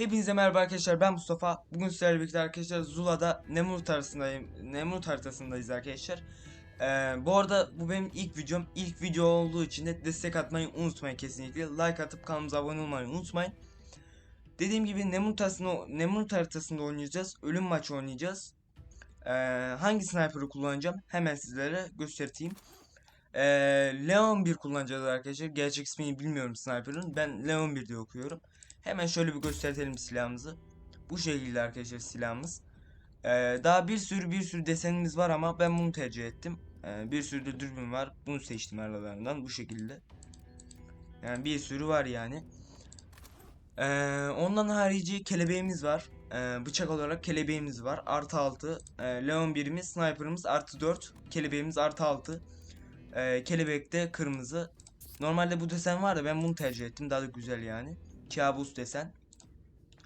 Hepinize merhaba arkadaşlar ben Mustafa. Bugün sizlerle birlikte arkadaşlar Zula'da Nemrut haritasındayım. Nemrut haritasındayız arkadaşlar. Ee, bu arada bu benim ilk videom. İlk video olduğu için de destek atmayı unutmayın kesinlikle. Like atıp kanalımıza abone olmayı unutmayın. Dediğim gibi Nemrut haritasında, Nemrut haritasında oynayacağız. Ölüm maçı oynayacağız. Ee, hangi sniper'ı kullanacağım hemen sizlere göstereyim. Ee, Leon 1 kullanacağız arkadaşlar. Gerçek ismini bilmiyorum sniper'ın. Ben Leon 1 diye okuyorum. Hemen şöyle bir gösterelim silahımızı. Bu şekilde arkadaşlar silahımız. Ee, daha bir sürü bir sürü desenimiz var ama ben bunu tercih ettim. Ee, bir sürü de dürbün var. Bunu seçtim aralarından bu şekilde. Yani bir sürü var yani. Ee, ondan harici kelebeğimiz var. Ee, bıçak olarak kelebeğimiz var. Artı 6. Ee, Leon birimiz, sniper'ımız artı 4. Kelebeğimiz artı 6. Ee, kelebek de kırmızı. Normalde bu desen var da ben bunu tercih ettim. Daha da güzel yani. Kabus desen.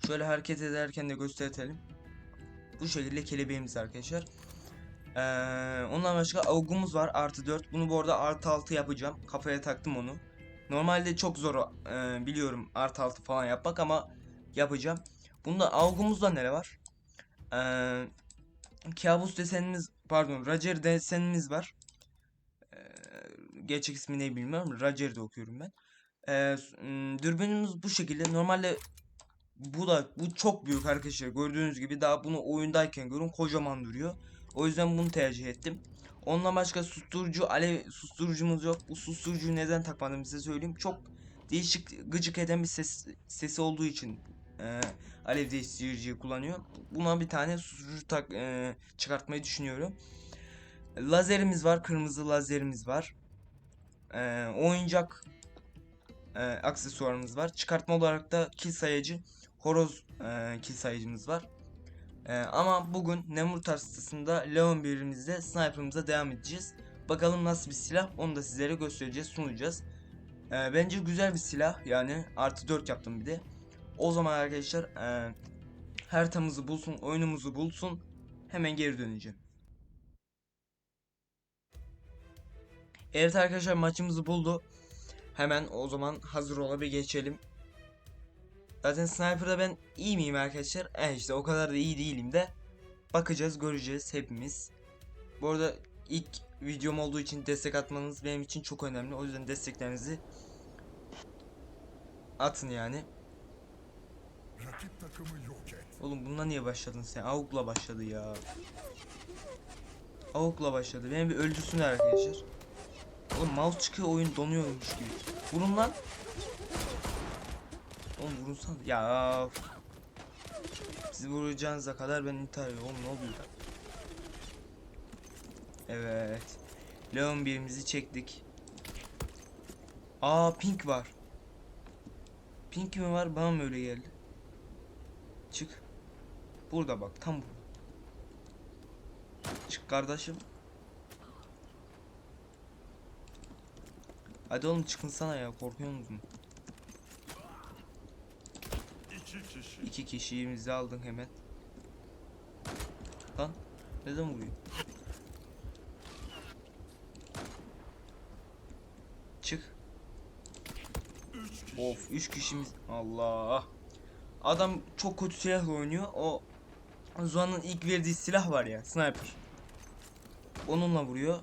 Şöyle hareket ederken de gösterelim. Bu şekilde kelebeğimiz arkadaşlar. Ee, ondan başka avgumuz var artı 4. Bunu bu arada artı 6 yapacağım. Kafaya taktım onu. Normalde çok zor e, biliyorum artı 6 falan yapmak ama yapacağım. Bunda avgumuzda ne var? Ee, kabus desenimiz pardon Roger desenimiz var. Ee, gerçek ismi ne bilmiyorum. Roger de okuyorum ben. Ee, dürbünümüz bu şekilde. Normalde bu da bu çok büyük arkadaşlar. Gördüğünüz gibi daha bunu oyundayken görün kocaman duruyor. O yüzden bunu tercih ettim. Ondan başka susturucu alev susturucumuz yok. Bu susturucuyu neden takmadım size söyleyeyim. Çok değişik gıcık eden bir ses sesi olduğu için e, alev değiştiriciyi kullanıyor. Buna bir tane susturucu tak e, çıkartmayı düşünüyorum. Lazerimiz var, kırmızı lazerimiz var. E, oyuncak e, aksesuarımız var. Çıkartma olarak da kill sayıcı horoz e, kill sayıcımız var. E, ama bugün Nemrut haritasında Leon birimizde sniper'ımıza devam edeceğiz. Bakalım nasıl bir silah onu da sizlere göstereceğiz sunacağız. E, bence güzel bir silah yani artı 4 yaptım bir de. O zaman arkadaşlar e, haritamızı bulsun oyunumuzu bulsun hemen geri döneceğim. Evet arkadaşlar maçımızı buldu. Hemen o zaman hazır ola bir geçelim. Zaten sniper'da ben iyi miyim arkadaşlar? Eh işte o kadar da iyi değilim de. Bakacağız göreceğiz hepimiz. Bu arada ilk videom olduğu için destek atmanız benim için çok önemli. O yüzden desteklerinizi atın yani. Rakip takımı yok et. Oğlum bununla niye başladın sen? Avuk'la başladı ya. Avuk'la başladı. Beni bir öldürsünler arkadaşlar. Oğlum mouse çıkıyor oyun donuyormuş gibi. Vurun lan. Oğlum vurunsan. Ya. Siz vuracağınıza kadar ben intihar ediyorum. Oğlum ne oluyor? Evet. Leon birimizi çektik. Aa pink var. Pink mi var? Bana mı öyle geldi? Çık. Burada bak tam burada. Çık kardeşim. Hadi oğlum çıkın sana ya korkuyor musun? İki kişi. İki kişiyimizi aldın hemen. Lan neden vuruyor? Çık. Üç kişi. Of 3 kişimiz Allah. Adam çok kötü silahla oynuyor. O Zuan'ın ilk verdiği silah var ya sniper. Onunla vuruyor.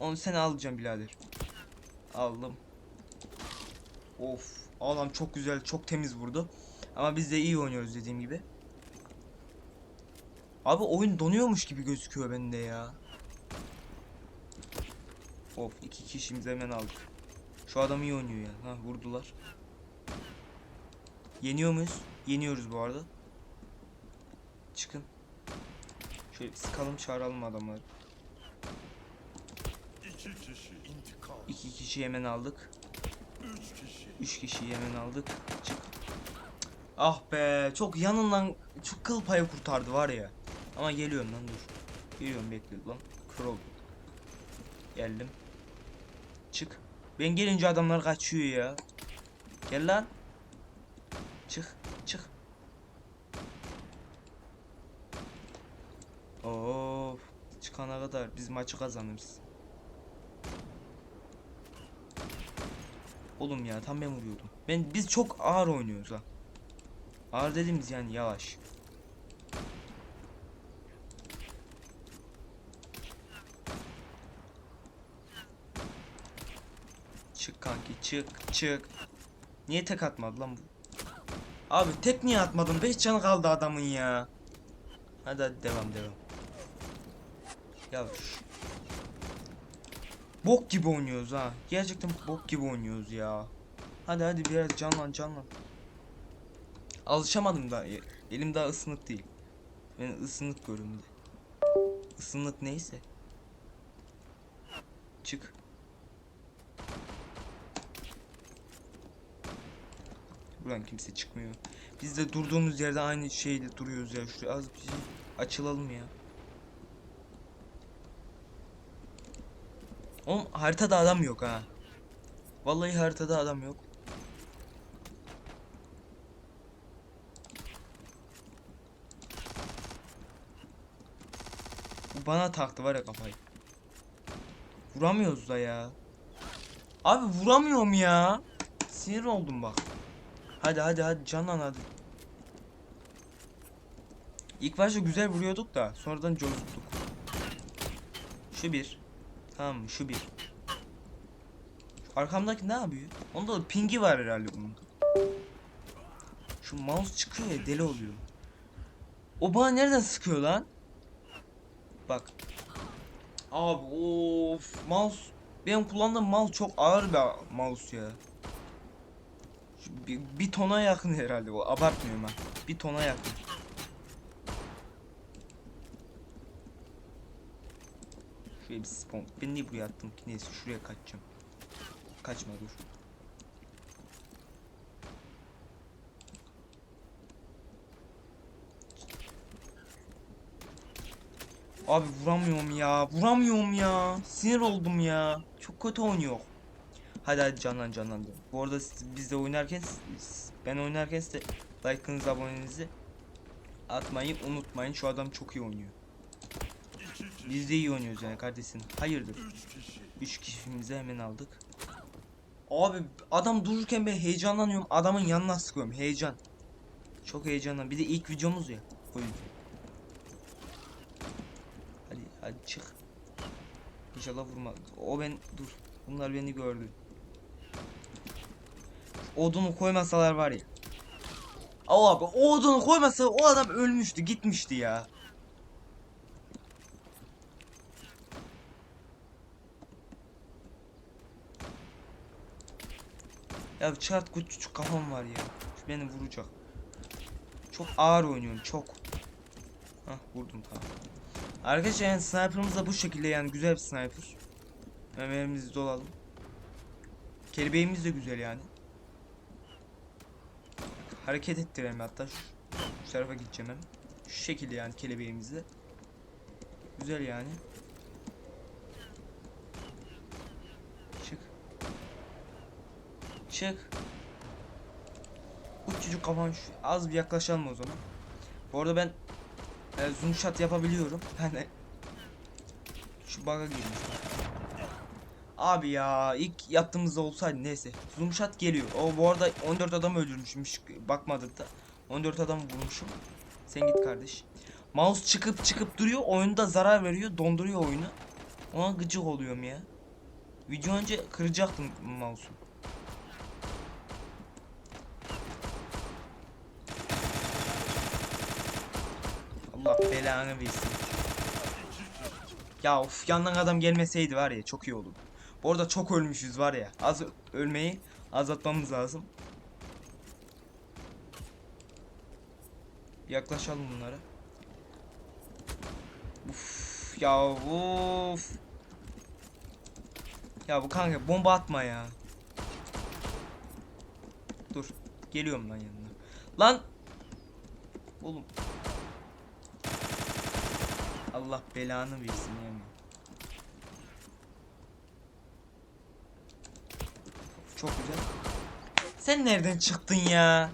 Onu sen alacağım birader. Aldım. Of adam çok güzel çok temiz vurdu. Ama biz de iyi oynuyoruz dediğim gibi. Abi oyun donuyormuş gibi gözüküyor bende ya. Of iki kişimiz hemen aldık. Şu adam iyi oynuyor ya. Ha vurdular. Yeniyor muyuz? Yeniyoruz bu arada. Çıkın. Şöyle sıkalım çağıralım adamları. İki kişi. İntikam. İki kişi hemen aldık. Üç kişi. Üç kişiyi hemen aldık. Çık. Ah be çok yanından çok kıl payı kurtardı var ya. Ama geliyorum lan dur. Geliyorum bekle lan. Oldum. Geldim. Çık. Ben gelince adamlar kaçıyor ya. Gel lan. Çık. Çık. Of. Çıkana kadar biz maçı kazanırız. Oğlum ya tam ben vuruyordum. Ben biz çok ağır oynuyoruz ha. Ağır dediğimiz yani yavaş. Çık kanki çık çık. Niye tek atmadı lan bu? Abi tek niye atmadın? 5 canı kaldı adamın ya. Hadi hadi devam devam. Ya Bok gibi oynuyoruz ha. Gerçekten bok gibi oynuyoruz ya. Hadi hadi biraz canlan canlan. Alışamadım da. e- Elim daha ısınık değil. Ben ısınık göründü. Isınık neyse. Çık. Buradan kimse çıkmıyor. Biz de durduğumuz yerde aynı şeyde duruyoruz ya. Şuraya az bir şey açılalım ya. Oğlum haritada adam yok ha. Vallahi haritada adam yok. Bu bana taktı var ya kafayı. Vuramıyoruz da ya. Abi vuramıyorum ya. Sinir oldum bak. Hadi hadi hadi canlan hadi. İlk başta güzel vuruyorduk da sonradan cozduk. Şu bir. Tamam mı? Şu bir. Arkamdaki ne yapıyor? Onda da pingi var herhalde bunun. Şu mouse çıkıyor ya deli oluyor. O bana nereden sıkıyor lan? Bak. Abi of mouse benim kullandığım mouse çok ağır bir mouse ya. Bir, bir tona yakın herhalde o abartmıyorum ben. Bir tona yakın. Şuraya bir spawn. Ben niye buraya attım ki? Neyse şuraya kaçacağım. Kaçma dur. Abi vuramıyorum ya. Vuramıyorum ya. Sinir oldum ya. Çok kötü oynuyor. Hadi hadi canlan canlan. Bu arada biz de oynarken ben oynarken size like'ınızı abonenizi atmayı unutmayın. Şu adam çok iyi oynuyor. Biz de iyi oynuyoruz yani kardeşim. Hayırdır? Üç kişi. 3 kişimizi hemen aldık. Abi adam dururken ben heyecanlanıyorum. Adamın yanına sıkıyorum. Heyecan. Çok heyecanlan. Bir de ilk videomuz ya. O yüzden. Hadi hadi çık. İnşallah vurma. O ben dur. Bunlar beni gördü. Odunu koymasalar var ya. Abi odunu koymasa o adam ölmüştü gitmişti ya. Ya çat küçük kafam var ya. Şu beni vuracak. Çok ağır oynuyorum çok. Hah vurdum tamam. Arkadaşlar yani sniper'ımız da bu şekilde yani güzel bir sniper. Memelerimizi dolalım. Kelebeğimiz de güzel yani. Hareket ettirelim hatta şu, şu tarafa gideceğim hem. Şu şekilde yani kelebeğimizle. Güzel yani. Çık. Çık. Uçucu kafan şu az bir yaklaşalım o zaman. Bu arada ben e, zoom shot yapabiliyorum. Yani şu bug'a girmiş. Abi ya ilk yaptığımızda olsaydı neyse. Zoom shot geliyor. O bu arada 14 adam öldürmüşüm. Hiç bakmadık da. 14 adam vurmuşum. Sen git kardeş. Mouse çıkıp çıkıp duruyor. Oyunda zarar veriyor. Donduruyor oyunu. Ona gıcık oluyorum ya. Video önce kıracaktım mouse'u. Allah belanı versin. Ya of yandan adam gelmeseydi var ya çok iyi olurdu. Bu arada çok ölmüşüz var ya. Az ölmeyi azaltmamız lazım. Yaklaşalım bunlara. Uf ya of. Ya bu kanka bomba atma ya. Dur. Geliyorum lan yanına. Lan. Oğlum. Allah belanı versin yani. Çok güzel. Sen nereden çıktın ya?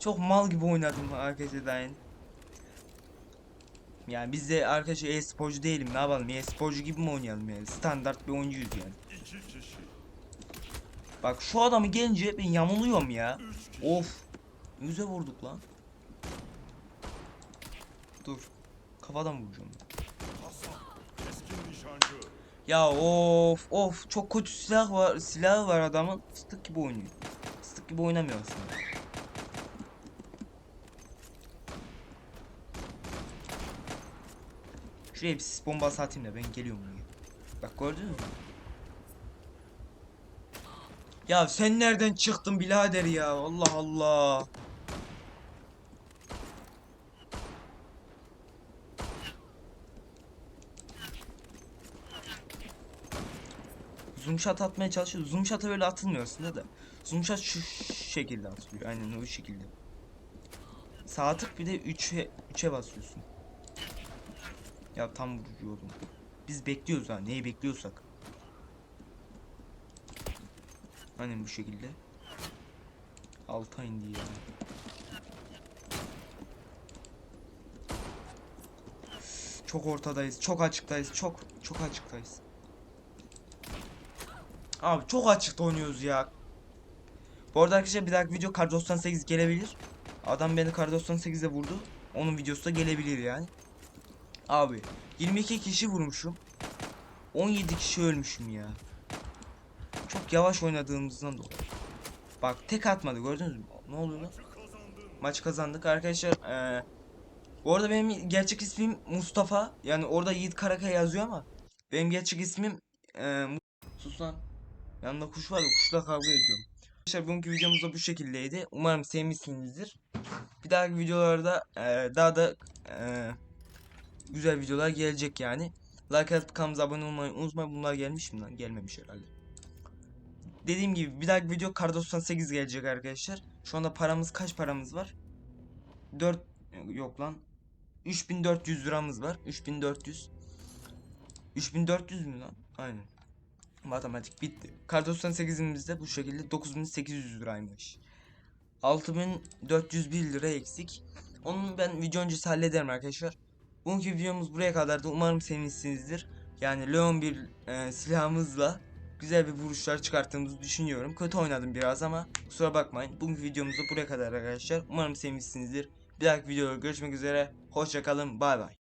Çok mal gibi oynadım arkadaşlar daha yeni. Yani biz de arkadaşlar e-sporcu değilim ne yapalım e-sporcu gibi mi oynayalım yani standart bir oyuncuyuz yani. Bak şu adamı gelince ben yamuluyorum ya. Of. Yüze vurduk lan. Dur. Kafadan vuracağım. Ya of of çok kötü silah var silahı var adamın fıstık gibi oynuyor. Fıstık gibi oynamıyor aslında. Şuraya bir sis bombası atayım da ben geliyorum buraya. Bak gördünüz mü? Ya sen nereden çıktın birader ya Allah Allah. Zoom shot atmaya çalışıyor. Zoom shot'a öyle atılmıyor aslında da. Zoom shot şu şekilde atılıyor. Aynen o şekilde. Sağ tık bir de 3'e 3'e basıyorsun. Ya tam vurucu oğlum. Biz bekliyoruz ha. Neyi bekliyorsak. Aynen bu şekilde. Alta indi ya. Çok ortadayız. Çok açıktayız. Çok çok açıktayız. Abi çok açıkta oynuyoruz ya. Bu arada arkadaşlar bir dahaki video Kar 98 gelebilir. Adam beni Kar 98'e vurdu. Onun videosu da gelebilir yani. Abi 22 kişi vurmuşum. 17 kişi ölmüşüm ya. Çok yavaş oynadığımızdan dolayı. Bak tek atmadı gördünüz mü? Ne oluyor lan? Maç kazandık arkadaşlar. Eee bu arada benim gerçek ismim Mustafa. Yani orada Yiğit Karakaya yazıyor ama benim gerçek ismim eee Mu- Sus lan. Yanında kuş var ya kuşla kavga ediyorum. Arkadaşlar bugünkü videomuz da bu şekildeydi. Umarım sevmişsinizdir. Bir dahaki videolarda eee, daha da eee, güzel videolar gelecek yani. Like atıp kanalımıza abone olmayı unutmayın. Bunlar gelmiş mi lan? Gelmemiş herhalde. Dediğim gibi bir dahaki video Kar 98 gelecek arkadaşlar. Şu anda paramız kaç paramız var? 4 yok lan. 3400 liramız var. 3400. 3400 mü lan? Aynen. Matematik bitti. Kar 98'imiz de bu şekilde 9800 liraymış. 6401 lira eksik. Onu ben video öncesi hallederim arkadaşlar. Bugünkü videomuz buraya kadardı. Umarım sevmişsinizdir. Yani Leon bir e, silahımızla güzel bir vuruşlar çıkarttığımızı düşünüyorum. Kötü oynadım biraz ama kusura bakmayın. Bugünkü videomuz da buraya kadar arkadaşlar. Umarım sevmişsinizdir. Bir dahaki videoda görüşmek üzere. Hoşçakalın. Bay bay.